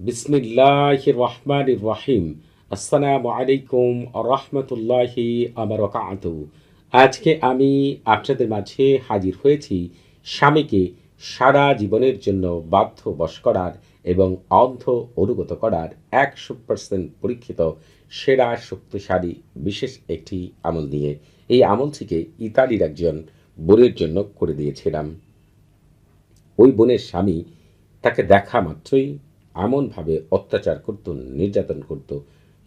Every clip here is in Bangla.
বিসমিল্লাহ রহমান রাহিম আসসালামু আলাইকুম রহমতুল্লাহি আবরকাত আজকে আমি আপনাদের মাঝে হাজির হয়েছি স্বামীকে সারা জীবনের জন্য বাধ্য বশ করার এবং অন্ধ অনুগত করার একশো পার্সেন্ট পরীক্ষিত, সেরা, শক্তিশালী, বিশেষ একটি আমল নিয়ে। এই আমলটিকে ইতালির একজন বোনের জন্য করে দিয়েছিলাম। ওই বোনের স্বামী তাকে দেখা মাত্রই এমনভাবে অত্যাচার করত, নির্যাতন করত,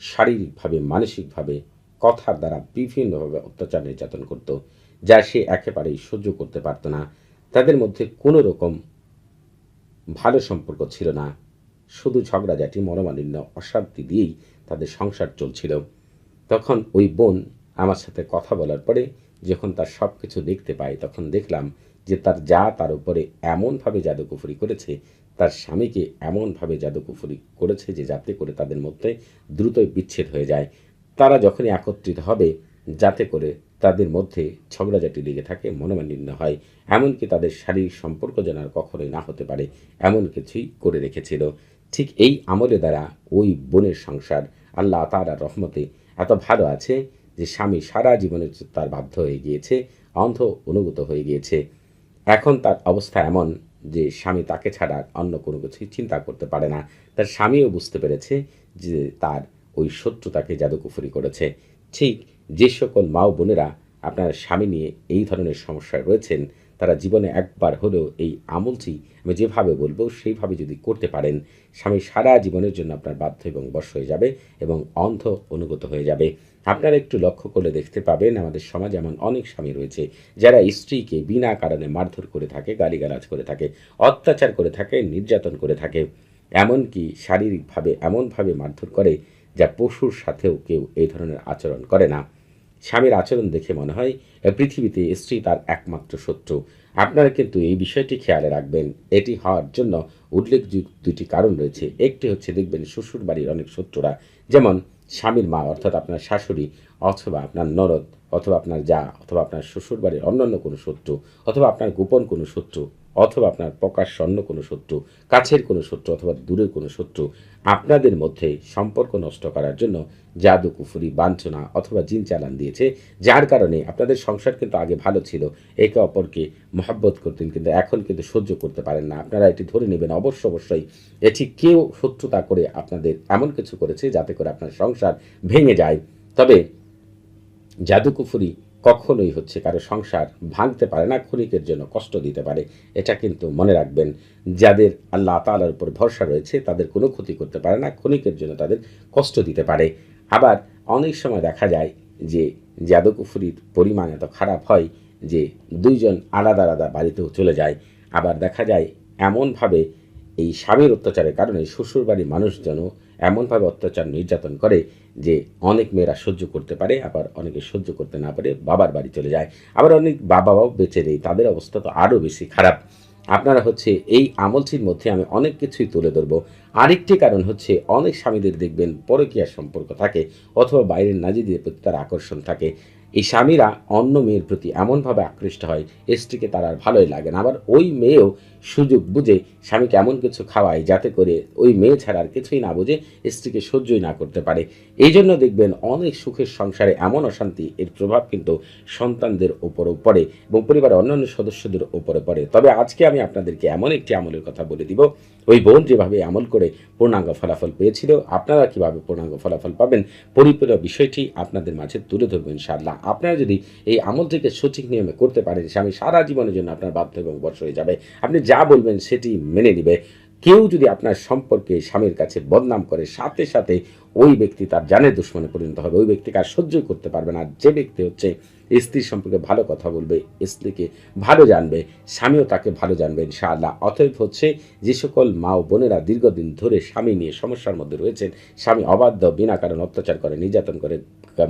শারীরিকভাবে, মানসিকভাবে, কথার দ্বারা বিভিন্নভাবে অত্যাচার, নির্যাতন করত, যা সে একেবারেই সহ্য করতে পারত না। তাদের মধ্যে কোনো রকম ভালো সম্পর্ক ছিল না। শুধু ঝগড়াঝাটি, মনোমালিন্য, অশান্তি দিয়েই তাদের সংসার চলছিল। তখন ওই বোন আমার সাথে কথা বলার পরে যখন তার সব কিছু দেখতে পাই তখন দেখলাম যে তার যা তার উপরে এমনভাবে জাদুকুফুরি করেছে তার স্বামীকে এমনভাবে জাদুকুফুরি করেছে যে যাতে করে তাদের মধ্যে দ্রুতই বিচ্ছেদ হয়ে যায়। তারা যখনই একত্রিত হবে, যাতে করে তাদের মধ্যে ঝগড়াঝাটি লেগে থাকে, মনোমালিন্য হয়। এমনকি তাদের শারীরিক সম্পর্ক যেন আর কখনোই না হতে পারে, এমন কিছুই করে রেখেছিল। ঠিক এই আমলে দ্বারা ওই বোনের সংসার, আল্লাহ তার রহমতে এত ভালো আছে যে স্বামী সারা জীবনে তার বাধ্য হয়ে গিয়েছে, অন্ধ অনুগত হয়ে গিয়েছে। এখন তার অবস্থা এমন যে স্বামী তাকে ছাড়া অন্য কোনো কিছুই চিন্তা করতে পারে না। তার স্বামীও বুঝতে পেরেছে যে তার ওই শত্রু তাকে জাদুকুফুরি করেছে। ঠিক যে সকল মা ও বোনেরা আপনার স্বামী নিয়ে এই ধরনের সমস্যায় রয়েছেন, তারা জীবনে একবার হলেও এই আমলটি আমি যেভাবে বলব সেইভাবে যদি করতে পারেন, স্বামী সারা জীবনের জন্য আপনার বাধ্য এবং বশ হয়ে যাবে এবং অন্ধ অনুগত হয়ে যাবে। আপনারা একটু লক্ষ্য করলে দেখতে পাবেন, আমাদের সমাজে এমন অনেক স্বামী রয়েছে যারা স্ত্রীকে বিনা কারণে মারধর করে থাকে, গালিগালাজ করে থাকে, অত্যাচার করে থাকে, নির্যাতন করে থাকে। এমনকি শারীরিকভাবে এমনভাবে মারধর করে যা পশুর সাথেও কেউ এই ধরনের আচরণ করে না। স্বামীর আচরণ দেখে মনে হয়, পৃথিবীতে স্ত্রী তার একমাত্র শত্রু। আপনারা কিন্তু এই বিষয়টি খেয়ালে রাখবেন। এটি হওয়ার জন্য উল্লেখযোগ্য দুটি কারণ রয়েছে। একটি হচ্ছে, দেখবেন শ্বশুর বাড়ির অনেক শত্রুরা, যেমন স্বামীর মা, অর্থাৎ আপনার শাশুড়ি, অথবা আপনার নরদ অথবা আপনার যা, অথবা আপনার শ্বশুর বাড়ির অন্যান্য কোনো শত্রু, অথবা আপনার গোপন কোনো শত্রু অথবা আপনার প্রকাশ্য অন্য কোনো শত্রু, কাছের কোনো শত্রু অথবা দূরের কোনো শত্রু আপনাদের মধ্যে সম্পর্ক নষ্ট করার জন্য জাদু, কুফুরি, বাঞ্ছনা অথবা জিন চালান দিয়েছে, যার কারণে আপনাদের সংসার কিন্তু আগে ভালো ছিল। একে অপরকে মহাব্বত করতেন কিন্তু এখন কিন্তু সহ্য করতে পারেন না। আপনারা এটি ধরে নেবেন অবশ্য অবশ্যই এটি কেউ শত্রুতা করে আপনাদের এমন কিছু করেছে যাতে করে আপনার সংসার ভেঙে যায়। তবে জাদুকুফুরি কখনোই হচ্ছে কারও সংসার ভাঙতে পারে না, ক্ষণিকের জন্য কষ্ট দিতে পারে। এটা কিন্তু মনে রাখবেন, যাদের আল্লাহ তালার উপর ভরসা রয়েছে, তাদের কোনো ক্ষতি করতে পারে না, ক্ষণিকের জন্য তাদের কষ্ট দিতে পারে। আবার অনেক সময় দেখা যায় যে জাদুকুফুরির পরিমাণ এত খারাপ হয় যে দুইজন আলাদা আলাদা বাড়িতেও চলে যায়। আবার দেখা যায়, এমনভাবে এই স্বামীর অত্যাচারের কারণে শ্বশুরবাড়ির মানুষজনও এমনভাবে অত্যাচার নির্যাতন করে যে অনেক মেয়েরা সহ্য করতে পারে, আবার অনেকে সহ্য করতে না পারে, বাবার বাড়ি চলে যায়। আবার অনেক বাবা বাবাও বেঁচে নেই, তাদের অবস্থা তো আরও বেশি খারাপ। আপনারা হচ্ছে এই আমলটির মধ্যে আমি অনেক কিছুই তুলে ধরবো। আরেকটি কারণ হচ্ছে অনেক স্বামীদের দেখবেন পরকীয়ার সম্পর্ক থাকে, অথবা বাইরের নাজিদের প্রতি তার আকর্ষণ থাকে। এই স্বামীরা অন্য মেয়ের প্রতি এমনভাবে আকৃষ্ট হয়, স্ত্রীকে তার আর ভালোই লাগে না। আবার ওই মেয়েও সুযোগ বুঝে স্বামীকে এমন কিছু খাওয়ায় যাতে করে ওই মেয়ে ছাড়া আর কিছুই না বুঝে, স্ত্রীকে সহ্যই না করতে পারে। এই জন্য দেখবেন অনেক সুখের সংসারে এমন অশান্তি, এর প্রভাব কিন্তু সন্তানদের ওপরও পড়ে এবং পরিবারের অন্যান্য সদস্যদের ওপরে পড়ে। তবে আজকে আমি আপনাদেরকে এমন একটি আমলের কথা বলে দিব। ওই বোন যেভাবে আমল করে পূর্ণাঙ্গ ফলাফল পেয়েছিল, আপনারা কীভাবে পূর্ণাঙ্গ ফলাফল পাবেন পরিপূর্ণ বিষয়টি আপনাদের মাঝে তুলে ধরবেন ইনশাআল্লাহ। আপনারা যদি এই আমলটিকে সঠিক নিয়মে করতে পারেন, স্বামী সারা জীবনের জন্য আপনার বাধ্য এবং বর্ষ হয়ে যাবে। আপনি যা বলবেন সেটি মেনে নিবে। কেউ যদি আপনার সম্পর্কে স্বামীর কাছে বদনাম করে, সাথে সাথে ওই ব্যক্তি তার জানের দুশ্মনে পরিণত হবে, ওই ব্যক্তিকে আর সহ্যই করতে পারবে না। যে ব্যক্তি হচ্ছে স্ত্রীর সম্পর্কে ভালো কথা বলবে, স্ত্রীকে ভালো জানবে, স্বামীও তাকে ভালো জানবে ইনশাআল্লাহ। অতএব হচ্ছে যে সকল মা ও বোনেরা দীর্ঘদিন ধরে স্বামী নিয়ে সমস্যার মধ্যে রয়েছেন, স্বামী অবাধ্য, বিনা কারণ অত্যাচার করে, নির্যাতন করে,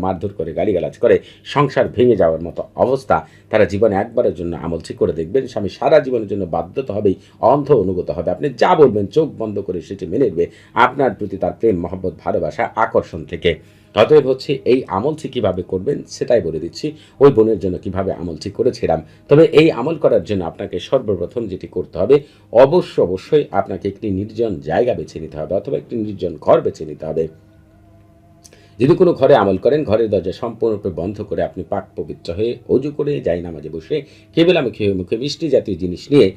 মারধর করে, গালিগালাজ করে, সংসার ভেঙে যাওয়ার মতো অবস্থা, তারা জীবনে একবারের জন্য আমল ঠিক করে দেখবেন, স্বামী সারা জীবনের জন্য বাধ্যতা হবেই, অন্ধ অনুগত হবে। আপনি যা বলবেন চোখ বন্ধ করে সেটি মেনে নেবে। আপনার প্রতি তার প্রেম, মহব্বত, ভালোবাসা ভালোবাসা আকর্ষণ থেকে। অতএব হচ্ছে এই আমলটি কীভাবে করবেন সেটাই বলে দিচ্ছি। ওই বোনের জন্য কীভাবে আমলটি করেছিলাম। তবে এই আমল করার জন্য আপনাকে সর্বপ্রথম যেটি করতে হবে, অবশ্য অবশ্যই আপনাকে একটি নির্জন জায়গা বেছে নিতে হবে অথবা একটি নির্জন ঘর বেছে নিতে হবে। যদি কোনো ঘরে আমল করেন, ঘরের দরজা সম্পূর্ণরূপে বন্ধ করে আপনি পাক পবিত্র হয়ে অজু করে যাই নামাজে বসে কেবল আমি খেয়ে মুখে মিষ্টি জাতীয় জিনিস নিয়ে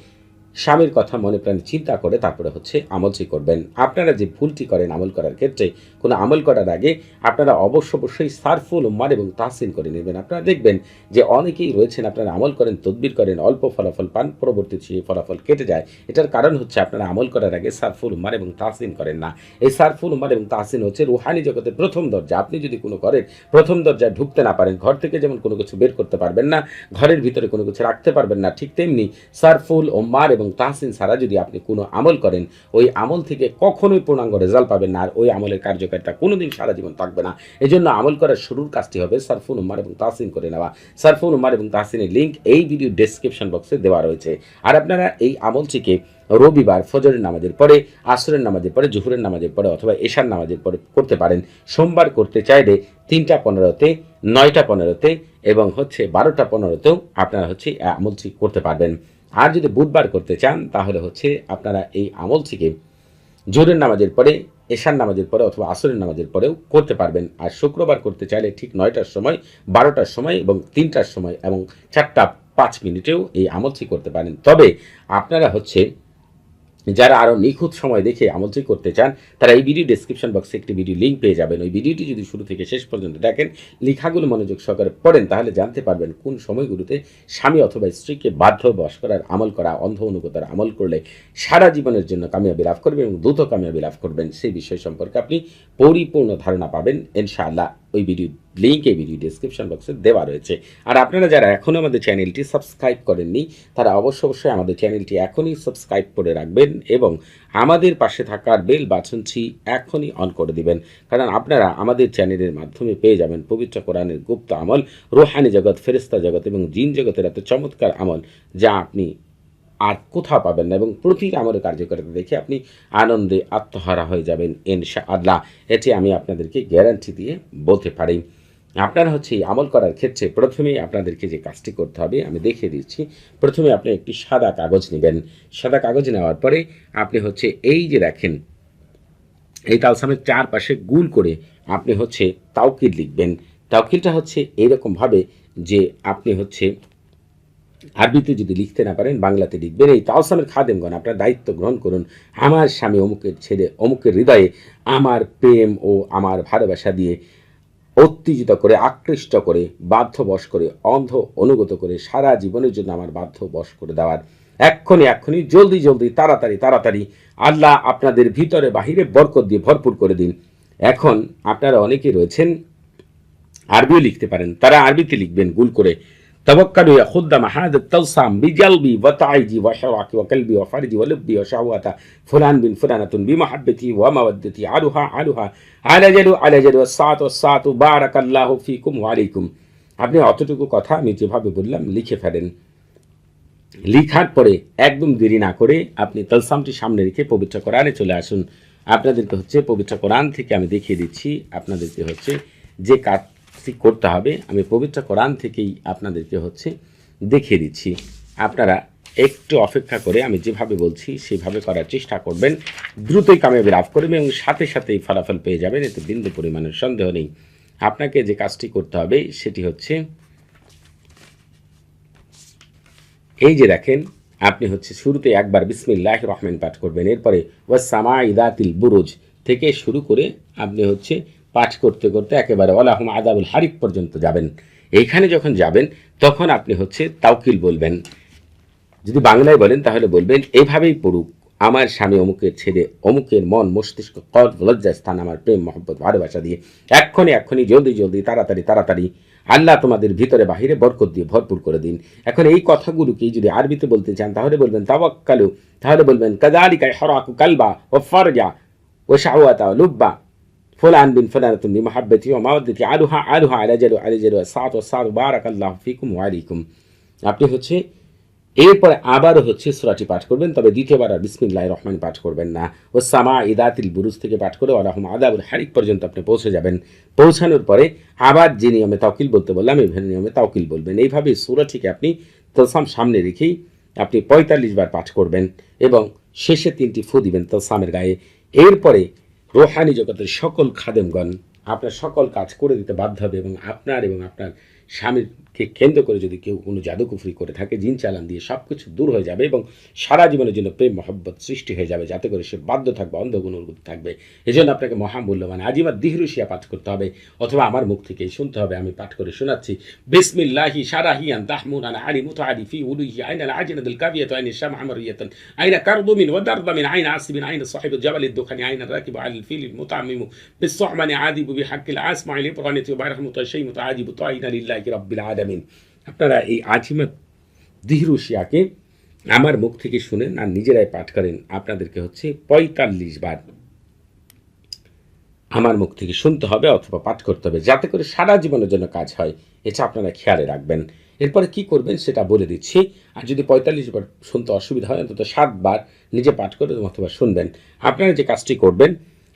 স্বামীর কথা মনে প্রাণে চিন্তা করে তারপরে হচ্ছে আমলটি করবেন। আপনারা যে ভুলটি করেন আমল করার ক্ষেত্রে, কোনো আমল করার আগে আপনারা অবশ্য অবশ্যই সারফুল উম্মার এবং তাহসিন করে নেবেন। আপনারা দেখবেন যে অনেকেই রয়েছেন, আপনারা আমল করেন, তদবির করেন, অল্প ফলাফল পান, পরবর্তী সেই ফলাফল কেটে যায়, এটার কারণ হচ্ছে আপনারা আমল করার আগে সারফুল উম্মার এবং তাহসিন করেন না। এই সারফুল উম্মার এবং তাহসিন হচ্ছে রুহানি জগতের প্রথম দরজা। আপনি যদি কোনো করেন প্রথম দরজায় ঢুকতে না পারেন, ঘর থেকে যেমন কোনো কিছু বের করতে পারবেন না, ঘরের ভিতরে কোনো কিছু রাখতে পারবেন না, ঠিক তেমনি সারফুল ওম্মার এবং তাহসিন ছাড়া যদি আপনি কোনো আমল করেন, ওই আমল থেকে কখনোই পূর্ণাঙ্গ রেজাল্ট পাবেন না, আর ওই আমলের কার্যকারিতা কোনোদিন সারা জীবন থাকবে না। এই জন্য আমল করার শুরুর কাজটি হবে সারফুল উম্মার এবং তাহসিন করে নেওয়া। সারফুল উম্মার এবং তাহসিনের লিঙ্ক এই ভিডিও ডেসক্রিপশন বক্সে দেওয়া রয়েছে। আর আপনারা এই আমলটিকে রবিবার ফজরের নামাজের পরে, আসরের নামাজের পরে, জুহুরের নামাজের পরে অথবা এশার নামাজের পরে করতে পারেন। সোমবার করতে চাইলে তিনটা পনেরোতে, নয়টা পনেরোতে এবং হচ্ছে বারোটা পনেরোতেও আপনারা হচ্ছে আমলটি করতে পারবেন। আর যদি বুধবার করতে চান, তাহলে হচ্ছে আপনারা এই আমল আমলটিকে জোরের নামাজের পরে, এশার নামাজের পরে অথবা আসরের নামাজের পরেও করতে পারবেন। আর শুক্রবার করতে চাইলে ঠিক নয়টার সময়, বারোটার সময় এবং তিনটার সময় এবং চারটা পাঁচ মিনিটেও এই আমলটি করতে পারেন। তবে আপনারা হচ্ছে যারা আরও নিখুঁত সময় দেখে আমলটি করতে চান, তারা এই ভিডিও ডেসক্রিপশন বক্সে একটি ভিডিও লিঙ্ক পেয়ে যাবেন। ওই ভিডিওটি যদি শুরু থেকে শেষ পর্যন্ত দেখেন, লেখাগুলো মনোযোগ সহকারে পড়েন, তাহলে জানতে পারবেন কোন সময়গুলোতে স্বামী অথবা স্ত্রীকে বাধ্য বশ করার আমল করা, অন্ধ অনুগতার আমল করলে সারা জীবনের জন্য কামিয়াবি লাভ করবেন এবং দ্রুত কামিয়াবি লাভ করবেন। সেই বিষয় সম্পর্কে আপনি পরিপূর্ণ ধারণা পাবেন, ইনশাআল্লাহ। ওই ভিডিও লিঙ্ক এই ভিডিও ডিসক্রিপশন বক্সে দেওয়া রয়েছে। আর আপনারা যারা এখনও আমাদের চ্যানেলটি সাবস্ক্রাইব করেননি, তারা অবশ্য অবশ্যই আমাদের চ্যানেলটি এখনই সাবস্ক্রাইব করে রাখবেন এবং আমাদের পাশে থাকার বেল বাটনটি এখনই অন করে দিবেন। কারণ আপনারা আমাদের চ্যানেলের মাধ্যমে পেয়ে যাবেন পবিত্র কোরআনের গুপ্ত আমল, রোহানি জগৎ ফেরিস্তা জগৎ এবং জিন জগতের এত চমৎকার আমল যা আপনি আর কোথাও পাবেন না। এবং প্রতিটি আমলের কার্যকারিতা দেখে আপনি আনন্দে আত্মহারা হয়ে যাবেন ইনশা আল্লাহ এটি আমি আপনাদেরকে গ্যারান্টি দিয়ে বলতে পারি। আপনারা হচ্ছে এই আমল করার ক্ষেত্রে প্রথমেই আপনাদেরকে যে কাজটি করতে হবে, আমি দেখিয়ে দিচ্ছি। প্রথমে আপনি একটি সাদা কাগজ নেবেন। সাদা কাগজ নেওয়ার পরে আপনি হচ্ছে এই যে দেখেন, এই তালসামের চারপাশে গুল করে আপনি হচ্ছে তাওকিল লিখবেন। তাওকিলটা হচ্ছে এইরকমভাবে যে আপনি হচ্ছে আরবিতে যদি লিখতে না পারেন, বাংলাতে লিখবেন। এই তাওসামের খাদেমগণ আপনার দায়িত্ব গ্রহণ করুন। আমার স্বামী অমুকের ছেলে, অমুকের হৃদয়ে আমার প্রেম ও আমার ভালোবাসা দিয়ে উত্তেজিত করে, আকৃষ্ট করে, বাধ্যবশ করে, অন্ধ অনুগত করে সারা জীবনের জন্য আমার বাধ্য বশ করে দেওয়ার। এক্ষুনি এক্ষুনি জলদি জলদি, তাড়াতাড়ি তাড়াতাড়ি আল্লাহ আপনাদের ভিতরে বাহিরে বরকত দিয়ে ভরপুর করে দিন। এখন আপনারা অনেকেই রয়েছেন, আরবিও লিখতে পারেন। তারা আরবিতে লিখবেন গুল করে। توكلوا يا خدام هذا التلصم بقلبي وتعيدي وشرعك وقلبي وفرجي ولبي وشهوة فلان بن فلانة بمحبتي ومودتي علها علها على جلو على جلو الساعة والساعة بارك الله فيكم وعليكم আপনি অতটুকু কথা আমি যেভাবে বললাম লিখে ফেলেন লিখার পরে একদম দেরি না করে আপনি তলসামটি সামনে রেখে পবিত্র কোরআনে চলে আসুন আপনাদেরকে হচ্ছে পবিত্র কোরআন থেকে আমি দেখিয়ে দিচ্ছি আপনাদেরকে হচ্ছে যে কাজটি করতে হবে। আমি পবিত্র কোরআন থেকেই আপনাদেরকে হচ্ছে দেখিয়ে দিচ্ছি। আপনারা একটু অপেক্ষা করে আমি যেভাবে বলছি, সেভাবে করার চেষ্টা করবেন। দ্রুতই কামিয়াবি লাভ করবেন এবং সাথে সাথেই ফলাফল পেয়ে যাবেন। এতে বিন্দু পরিমাণের সন্দেহ নেই। আপনাকে যে কাজটি করতে হবে, সেটি হচ্ছে এই যে দেখেন, আপনি হচ্ছে শুরুতে একবার বিসমিল্লাহ রহমান পাঠ করবেন। এরপরে ওয়াসামা ইদাতিল বুরুজ থেকে শুরু করে আপনি হচ্ছে পাঠ করতে করতে একেবারে ওলাহম আদাবুল হারিক পর্যন্ত যাবেন। এইখানে যখন যাবেন, তখন আপনি হচ্ছে তাওকিল বলবেন। যদি বাংলায় বলেন, তাহলে বলবেন, এভাবেই পড়ুক। আমার স্বামী অমুকের ছেলে, অমুকের মন, মস্তিষ্ক কল লজ্জা, স্থান, আমার প্রেম, মহব্বত, ভালোবাসা দিয়ে এক্ষণে, এক্ষণি, জলদি জলদি, তাড়াতাড়ি তাড়াতাড়ি আল্লাহ তোমাদের ভিতরে, বাহিরে বরকত দিয়ে ভরপুর করে দিন। এখন এই কথাগুলোকে যদি আরবিতে বলতে চান, তাহলে বলবেন, তাওয়াক্কালু। তাহলে বলবেন কাদালিকায় হরাকু কালবা ও ফরজা ও শাহওয়াতা লুব্বা। বিন ফুলানাতুন বিমাহাব্বতি ও মাওয়াদ্দতি আলুহা আলুহা আলাজালু আলাজালু সাত ও সাত বারাক আল্লাহ ফিকুম ওয়ালাইকুম আপনি হচ্ছে এরপরে আবারও হচ্ছে সুরাটি পাঠ করবেন, তবে দ্বিতীয়বার আর বিসমিল্লাহ রহমান পাঠ করবেন না। ও সামা ইদাতিল বুরুজ থেকে পাঠ করে আলহম আদাবুল হারিক পর্যন্ত আপনি পৌঁছে যাবেন। পৌঁছানোর পরে আবার যে নিয়মে তাওকিল বলতে বললাম, এই নিয়মে তাওকিল বলবেন। এইভাবে সুরাটিকে আপনি তলসাম সামনে রেখেই আপনি পঁয়তাল্লিশ বার পাঠ করবেন এবং শেষে তিনটি ফু দিবেন তলসামের গায়ে। এরপরে রোহানি জগতের সকল খাদেমগণ আপনার সকল কাজ করে দিতে বাধ্য হবে এবং আপনার এবং আপনার স্বামীকে কেন্দ্র করে যদি কেউ কোনো জাদুকুফরি করে থাকে জিন চালান দিয়ে সব কিছু দূর হয়ে যাবে এবং সারা জীবনের জন্য প্রেম মহব্বত সৃষ্টি হয়ে যাবে যাতে করে সে বাধ্য থাকবে অন্ধগুণ অনুভূতি থাকবে এই জন্য আপনাকে মহামূল্যবান আজিমার দিহরুশিয়া পাঠ করতে হবে অথবা আমার মুখ থেকেই শুনতে হবে আমি পাঠ করে শোনাচ্ছি বিসমিল্লাহি সারাহিয়ান তাহমুনান আলি মুতাআদি ফি উলুহি আইনা العاجنة الكافية عين الشمع مرية عين كرض من ودرض من عين عاصب عين صاحب الجبل الدخن عين الراكب على الفيل المتعمم بالصعمن عادب بحق العاسمع الإبرانة وبارح متشي متعادب طائنا لله رب العالمين আপনারা এই আজিমাত দিহরুশিয়াকে আমার মুখ থেকে শুনেন আর নিজেরাই পাঠ করেন, আপনাদেরকে হচ্ছে পঁয়তাল্লিশ বার আমার মুখ থেকে শুনতে হবে অথবা পাঠ করতে হবে, যাতে করে সারা জীবনের জন্য কাজ হয়। এটা আপনারা খেয়ালে রাখবেন। এরপরে কি করবেন সেটা বলে দিচ্ছি। আর যদি পঁয়তাল্লিশ বার শুনতে অসুবিধা হয়, অন্তত সাতবার নিজে পাঠ করে অথবা শুনবেন। আপনারা যে কাজটি করবেন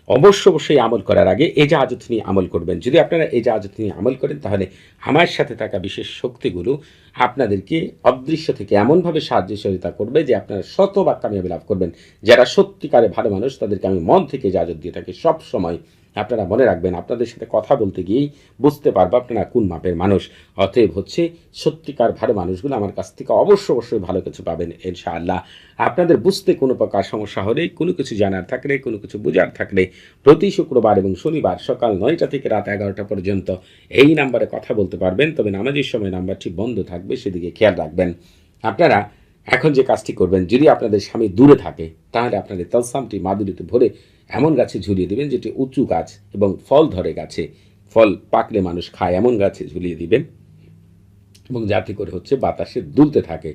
অবশ্য অবশ্যই আমল করার আগে এই জাহাজত নিয়ে আমল করবেন। যদি আপনারা এই জাহাজত নিয়ে আমল করেন, তাহলে আমার সাথে থাকা বিশেষ শক্তিগুলো আপনাদেরকে অদৃশ্য থেকে এমনভাবে সাহায্য সহযোগিতা করবে যে আপনারা শত বা কামিয়াবি লাভ করবেন। যারা সত্যিকারে ভালো মানুষ, তাদেরকে আমি মন থেকে জাহাজত দিয়ে থাকি সব সময় আপনারা মনে রাখবেন, আপনাদের সাথে কথা বলতে গিয়েই বুঝতে পারব আপনারা কোন মাপের মানুষ। অতএব হচ্ছে, সত্যিকার ভালো মানুষগুলো আমার কাছ থেকে অবশ্য অবশ্যই ভালো কিছু পাবেন, ইনশাআল্লাহ। আপনাদের বুঝতে কোনো প্রকার সমস্যা হলে, কোনো কিছু জানার থাকলে, কোনো কিছু বোঝার থাকলে, প্রতি শুক্রবার এবং শনিবার সকাল নয়টা থেকে রাত এগারোটা পর্যন্ত এই নাম্বারে কথা বলতে পারবেন। তবে নামাজের সময় নাম্বারটি বন্ধ থাকবে, সেদিকে খেয়াল রাখবেন। আপনারা এখন যে কাজটি করবেন, যদি আপনাদের স্বামী দূরে থাকে, তাহলে আপনাদের তলসামটি মাদুরিতে ভরে এমন গাছে ঝুলিয়ে দিবেন যেটি উঁচু গাছ এবং ফল ধরে গাছে। ফল পাকলে মানুষ খায়, এমন গাছে ঝুলিয়ে দিবেন। এবং যাতে করে হচ্ছে বাতাসে দুলতে থাকে।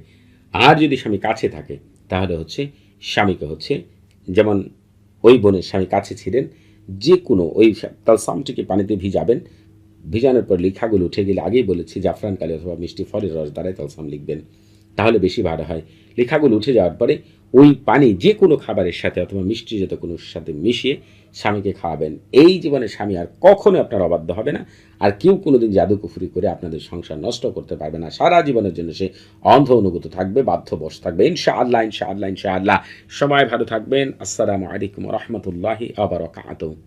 আর যদি স্বামী কাছে থাকে, তাহলে হচ্ছে স্বামীকে হচ্ছে যেমন ওই বোনের স্বামী কাছে ছিলেন যে কোনো ওই তালসামটিকে পানিতে ভিজাবেন। ভিজানোর পর লেখাগুলো উঠে গেলে আগেই বলেছি, জাফরান কালি অথবা মিষ্টি ফলের রস দ্বারাই তালসাম লিখবেন। তাহলে বেশি ভালো হয়। লেখাগুলো উঠে যাওয়ার পরে ওই পানি যে কোনো খাবারের সাথে অথবা মিষ্টি জাতীয় কোনো সাথে মিশিয়ে স্বামীকে খাওয়াবেন। এই জীবনে স্বামী আর কখনো আপনার অবাধ্য হবে না। আর কেউ কোনোদিন জাদুকুফুরি করে আপনাদের সংসার নষ্ট করতে পারবে না। সারা জীবনের জন্য সে অন্ধ অনুগত থাকবে, বাধ্য বস থাকবে। ইনশা আল্লাহ ইনশা আল্লাহ ইনশা আল্লাহ সময় ভালো থাকবেন। আসসালামু আলাইকুম রহমতুল্লাহি আবার